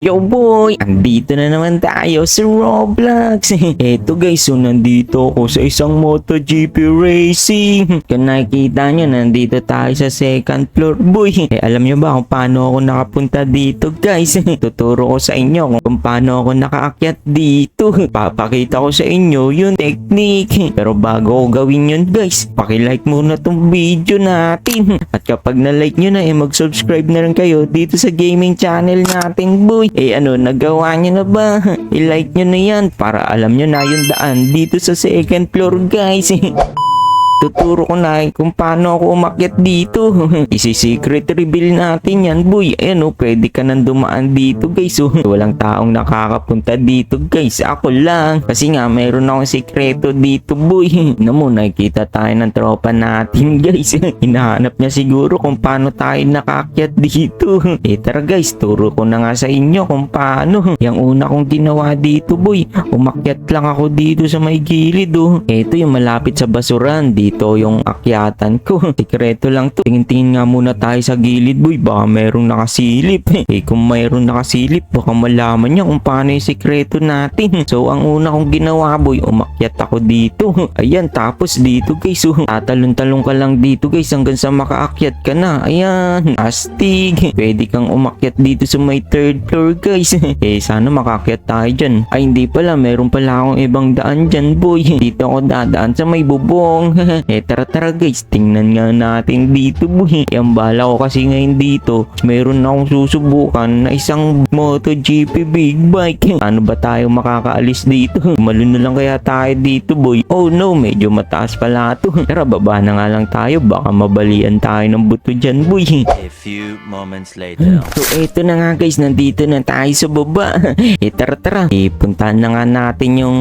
Yo boy, andito na naman tayo sa Roblox. Eto guys, so nandito ako sa isang MotoGP Racing. Kung nakikita nyo, nandito tayo sa second floor boy. Eh alam nyo ba kung paano ako nakapunta dito guys? Tuturo ko sa inyo kung, kung paano ako nakaakyat dito. Papakita ko sa inyo yung technique. Pero bago ko gawin yun guys, pakilike muna tong video natin. At kapag na-like nyo na, eh mag-subscribe na rin kayo dito sa gaming channel natin boy. Eh ano, nagawa nyo na ba? I-like nyo na yan para alam nyo na yung daan dito sa second floor guys. Tuturo ko na kung paano ako umakyat dito. Isi-secret reveal natin yan, boy. Ayan o, pwede ka nang dumaan dito, guys. Oh. Walang taong nakakapunta dito, guys. Ako lang. Kasi nga, mayroon akong sekreto dito, boy. Na mo, nakikita tayo ng tropa natin, guys. Hinahanap niya siguro kung paano tayo nakakyat dito. Eh, tara, guys. Turo ko na nga sa inyo kung paano. Yung una kong ginawa dito, boy. Umakyat lang ako dito sa may gilid, oh. Ito yung malapit sa basuran. Dito yung akyatan ko. Sekreto lang to. Tingin-tingin nga muna tayo sa gilid, boy. Baka mayroong nakasilip. Eh, kung mayroong nakasilip, baka malaman niya kung paano yung sekreto natin. So, ang una kong ginawa, boy, umakyat ako dito. Ayan, tapos dito, guys, oh. Tatalon-talon ka lang dito, guys, hanggang sa makaakyat ka na. Ayan, astig. Pwede kang umakyat dito sa may third floor, guys. eh, sana makaakyat tayo dyan. Ay, hindi pala. Meron pala akong ibang daan dyan, boy. Dito ako dadaan sa may bubong. Eh, tara tara guys. Tingnan nga natin dito, boy. Yung bala ko kasi ngayon dito. Meron akong susubukan na isang MotoGP big bike. Ano ba tayo makakaalis dito? Malun na lang kaya tayo dito, boy. Oh no, medyo mataas pala to. Tara, baba na nga lang tayo. Baka mabalian tayo ng buto dyan, boy. A few moments later. So eto na nga guys, nandito na tayo sa baba. e tara tara, e, puntahan na nga natin yung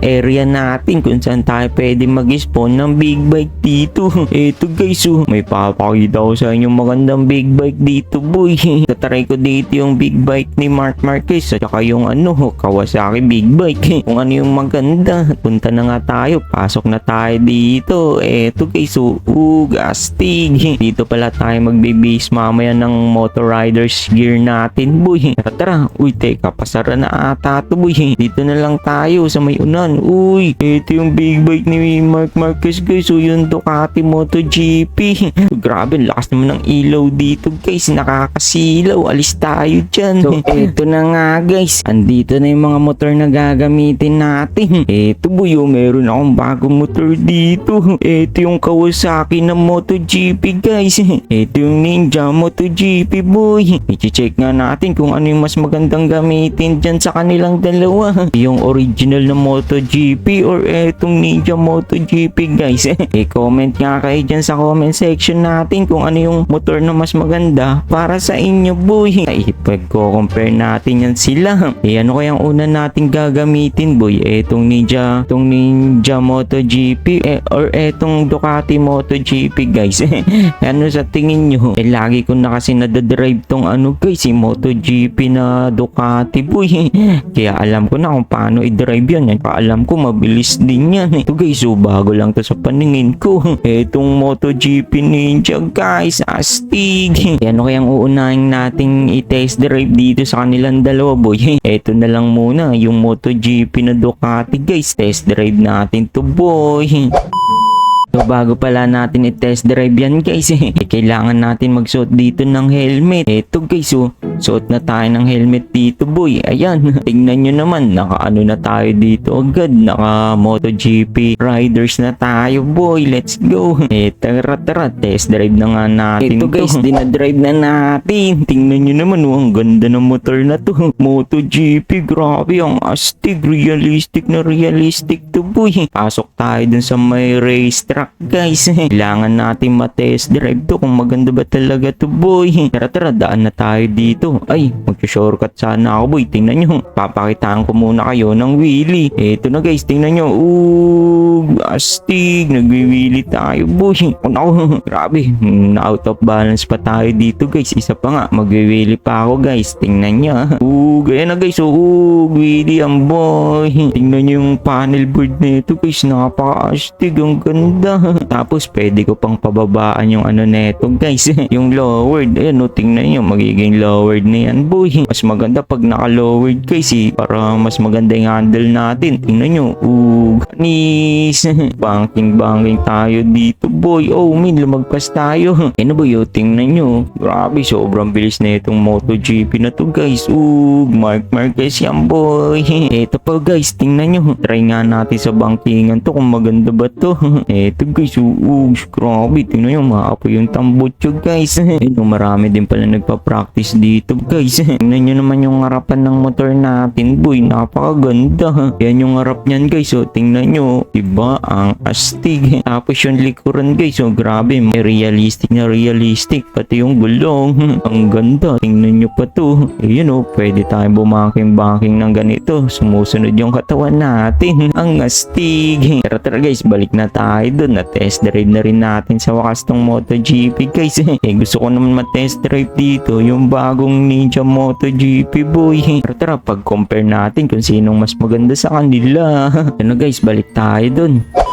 area natin kung saan tayo pwede mag-spawn ng big bike dito. Eto guys, oh, may papakita ko sa inyo magandang big bike dito boy. Tataray ko dito yung big bike ni Mark Marquez at saka yung ano, Kawasaki big bike. Kung ano yung maganda, punta na nga tayo. Pasok na tayo dito. Eto guys, oh, ug, astig. Dito pala tayo magbe-base mamaya ng Motor Riders gear natin, boy. Tara. Uy, teka, pasara na ata to, boy. Dito na lang tayo sa may unan. Uy, ito yung big bike ni Mark Marquez, guys. So, yung Ducati MotoGP. Grabe, lakas naman ng ilaw dito, guys. Nakakasilaw. Alis tayo dyan. So, eto na nga, guys. Andito na yung mga motor na gagamitin natin. Eto, boy, oh, meron akong bagong motor dito. Eto yung Kawasaki na MotoGP, guys. Ito yung Ninja MotoGP, boy. I-check nga natin kung ano yung mas magandang gamitin dyan sa kanilang dalawa. Yung original na MotoGP or etong Ninja MotoGP, guys. I-comment nga kayo dyan sa comment section natin kung ano yung motor na mas maganda para sa inyo, boy. Ay, pagko-compare natin yan sila. Eh, ano kayang una natin gagamitin, boy? Etong Ninja, etong Ninja MotoGP eh, or etong Ducati MotoGP, guys. ano sa tingin nyo? Eh, lagi ko na kasi nadadrive tong ano, guys, si MotoGP na Ducati, boy. Kaya alam ko na kung paano i-drive yan. Kaya ko, mabilis din yan. Ito, guys, so bago lang to sa paningin ko. Etong MotoGP Ninja, guys, astig. Eh, ano kayang uunahin nating i-test drive dito sa kanilang dalawa, boy? Eto na lang muna, yung MotoGP na Ducati, guys. Test drive natin to, boy. So bago pala natin i-test drive yan guys eh, kailangan natin magsuot dito ng helmet. Eto guys oh, suot na tayo ng helmet dito boy. Ayan, tingnan nyo naman, naka-ano na tayo dito agad. Naka MotoGP riders na tayo boy. Let's go. Eh tara tara, test drive na nga natin Ito guys, dinadrive na natin. Tingnan nyo naman oh, ang ganda ng motor na to. MotoGP, grabe ang astig. Realistic na realistic to boy. Pasok tayo dun sa may racetrack guys. Kailangan natin ma-test drive to kung maganda ba talaga to boy. Tara tara, daan na tayo dito. Ay, mag-shortcut sana ako boy. Tingnan nyo. Papakitaan ko muna kayo ng wheelie. Eto na guys, tingnan nyo. Ooh, astig. Nagwi-wheelie tayo boy. Oh, naku, grabe. Na out of balance pa tayo dito guys. Isa pa nga, magwi-wheelie pa ako guys. Tingnan nyo. ah. Ooh, ganyan na guys. Ooh, wheelie ang boy. Tingnan nyo yung panel board nito guys. Napaka-astig. Ang ganda. Tapos pwede ko pang pababaan yung ano neto guys. yung lowered. Ayan o, tingnan nyo. Magiging lowered na yan boy. Mas maganda pag naka-lowered guys eh. Para mas maganda yung handle natin. Tingnan nyo. Ooh, ganis. banking banking tayo dito boy. Oh min, lumagpas tayo. Ano ba yun? Tingnan nyo. Grabe, sobrang bilis na itong MotoGP na to guys. Ooh, Mark Marquez yan boy. Eto pa guys, tingnan nyo. Try nga natin sa bankingan to kung maganda ba to. Eto guys, ooh, grabe. Tingnan nyo, maapoy yung tambutso guys. Ayun, marami din pala nagpa-practice dito guys. Tingnan nyo naman yung harapan ng motor natin boy. Napakaganda. Yan yung harap niyan guys. So, tingnan nyo. Diba? Ang astig. Tapos yung likuran guys. So, grabe. May realistic na realistic. Pati yung gulong. Ang ganda. Tingnan nyo pa to. Ayun o. Pwede tayong bumaking-baking ng ganito. Sumusunod yung katawan natin. Ang astig. Tara tara guys. Balik na tayo dun. Na-test drive na rin natin sa wakas tong MotoGP guys. eh gusto ko naman ma-test drive dito. Yung bagong Ninja MotoGP boy. Tara tara. Pag-compare natin kung sinong mas maganda sa kanila. ano guys. Balik tayo dun.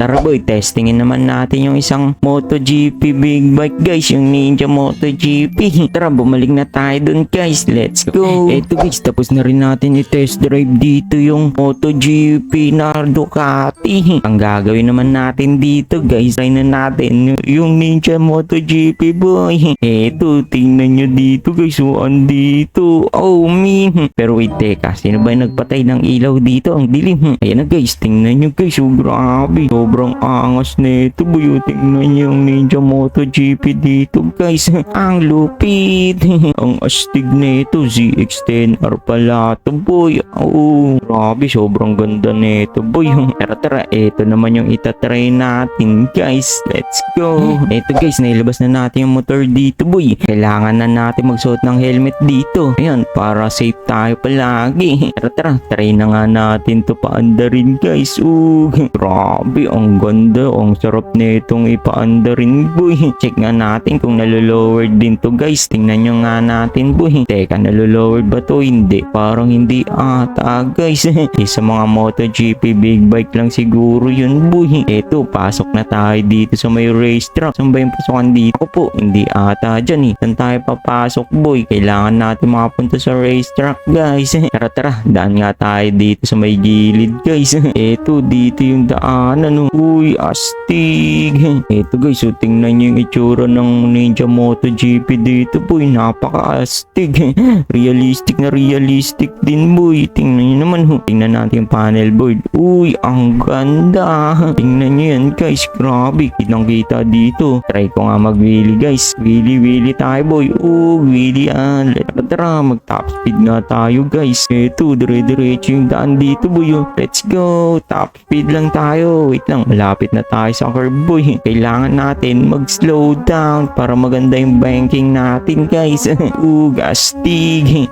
Tara boy, testingin naman natin yung isang MotoGP big bike guys, yung Ninja MotoGP. Tara, bumalik na tayo dun guys, let's go. Eto guys, tapos na rin natin i-test drive dito yung MotoGP na Ducati. Ang gagawin naman natin dito guys, try na natin yung Ninja MotoGP boy. Eto, tingnan nyo dito guys, so andito. Oh man. Pero wait, teka, sino ba yung nagpatay ng ilaw dito? Ang dilim. Ayan na guys, tingnan nyo guys, so grabe. Sobrang angas nito boy. Oh, Tingnan yung Ninja MotoGP dito guys. Ang lupit. Ang astig nito. ZX-10R pala to boy. Oh, grabe. Sobrang ganda nito boy. Tara tara. Ito naman yung itatry natin guys. Let's go. Ito guys. Nailabas na natin yung motor dito boy. Kailangan na natin magsuot ng helmet dito. Ayan. Para safe tayo palagi. Tara tara. Try na nga natin to paanda rin guys. Oh, grabe. Ganda. Ang sarap nitong ipaanda rin boy. Check nga natin kung nalolowered din to guys. Tingnan nyo nga natin boy. Teka, nalolowered ba to? Hindi. Parang hindi ata guys. Isa mga MotoGP big bike lang siguro yun boy. Eto, pasok na tayo dito sa may racetrack. Saan ba yung pasokan dito? Po, hindi ata dyan eh. Saan tayo papasok boy? Kailangan natin makapunta sa racetrack guys. tara tara, daan nga tayo dito sa may gilid guys. Eto, dito yung daanan. oh. Uy, astig. Eto guys, so tingnan nyo yung itsura ng Ninja MotoGP dito boy. Napaka-astig. realistic na realistic din boy. Tingnan nyo naman ho. Tingnan natin yung panel board. Uy, ang ganda. Tingnan nyo yan guys. Grabe. Kitang kita dito. Try ko nga mag-wheelie guys. Wheelie, wheelie tayo boy. Oh, wheelie yan. Tara, tara. Mag-top speed nga tayo guys. Eto, dire-diretso yung daan dito boy. oh. Let's go. Top speed lang tayo. Wait lang. Malapit na tayo sa curve boy. Kailangan natin mag-slow down para maganda yung banking natin guys. Ooh, gastig.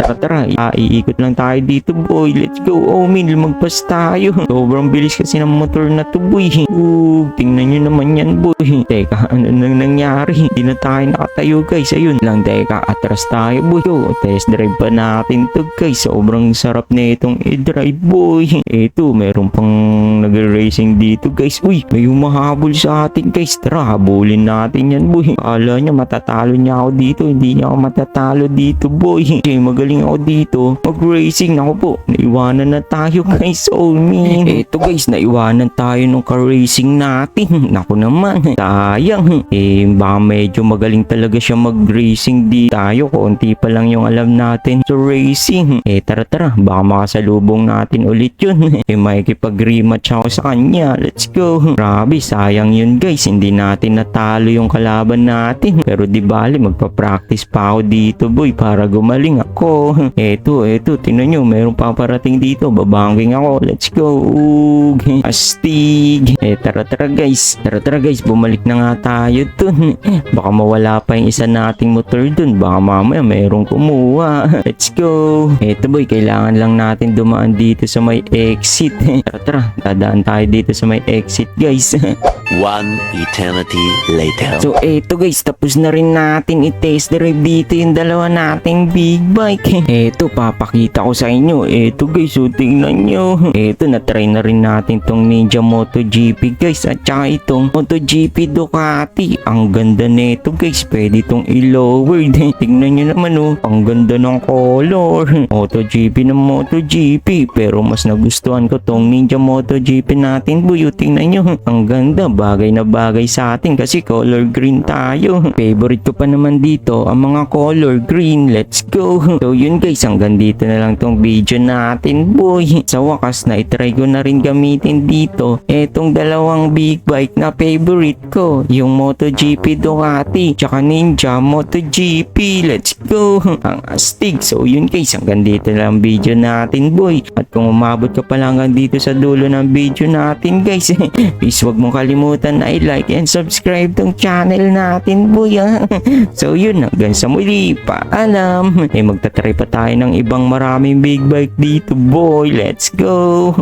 Tara tara, ah, iikot lang tayo dito boy. Let's go. Oh min, lumagpas tayo. Sobrang bilis kasi ng motor na to boy. Ooh, tingnan nyo naman yan boy. Teka, ano nang nangyari? Hindi na tayo nakatayo guys. Ayun lang, teka, atras tayo boy. Yo, test drive pa natin to guys. Sobrang sarap na itong i-drive boy. Eto, meron pang nag-racing dito guys. Uy, may humahabol sa atin guys. Tara, habulin natin yan boy. Akala nyo matatalo niya ako dito. Hindi niya ako matatalo dito boy. Okay, magaling ako dito. Mag-racing. Ako po, naiwanan na tayo guys. Oh man. Eto guys, naiwanan tayo nung car-racing natin. Naku naman. Sayang. Eh, baka medyo magaling talaga siya mag-racing di tayo. Konti pa lang yung alam natin sa racing. Eh, tara tara. Baka makasalubong natin ulit yun. eh, makikipag-rematch ako sa kanya. Let's go. Grabe, sayang yun guys. Hindi natin natalo yung kalaban natin. Pero di bali, magpa-practice pa ako dito boy para gumaling ako. Eto, eto. Tingnan nyo, meron pa parating dito. Babangking ako. Let's go. Astig. Eh, tara tara guys. Tara tara guys. Bumalik na nga tayo dun. Baka mawala pa yung isa nating motor dun. Baka mamaya mayroong kumuha. Let's go. Eto boy, kailangan lang natin dumaan dito sa may exit. tara tara. Dadaan tayo dito sa may exit guys. One eternity later. So eto guys, tapos na rin natin i-test drive dito yung dalawa nating big bike. Bike. Eto, papakita ko sa inyo. Eto guys, so tingnan nyo. Eto, na-try na rin natin tong Ninja MotoGP guys. At saka itong MotoGP Ducati. Ang ganda nito guys. Pwede itong i-lowered. tingnan nyo naman oh. Ang ganda ng color. MotoGP ng MotoGP. Pero mas nagustuhan ko tong Ninja MotoGP natin boy. Oh, tingnan nyo. Ang ganda. Bagay na bagay sa atin kasi color green tayo. Favorite ko pa naman dito ang mga color green. Let's go. So yun guys, hanggang dito na lang tong video natin boy. Sa wakas na itry ko na rin gamitin dito etong dalawang big bike na favorite ko. Yung MotoGP Ducati tsaka Ninja MotoGP. Let's go. Ang astig. So yun guys, hanggang dito na lang video natin boy. At kung umabot ka pa lang hanggang dito sa dulo ng video natin guys, please wag mong kalimutan na i-like and subscribe tong channel natin boy. So yun, hanggang sa muli, paalam. Eh magtatry pa tayo ng ibang maraming big bike dito boy. Let's go!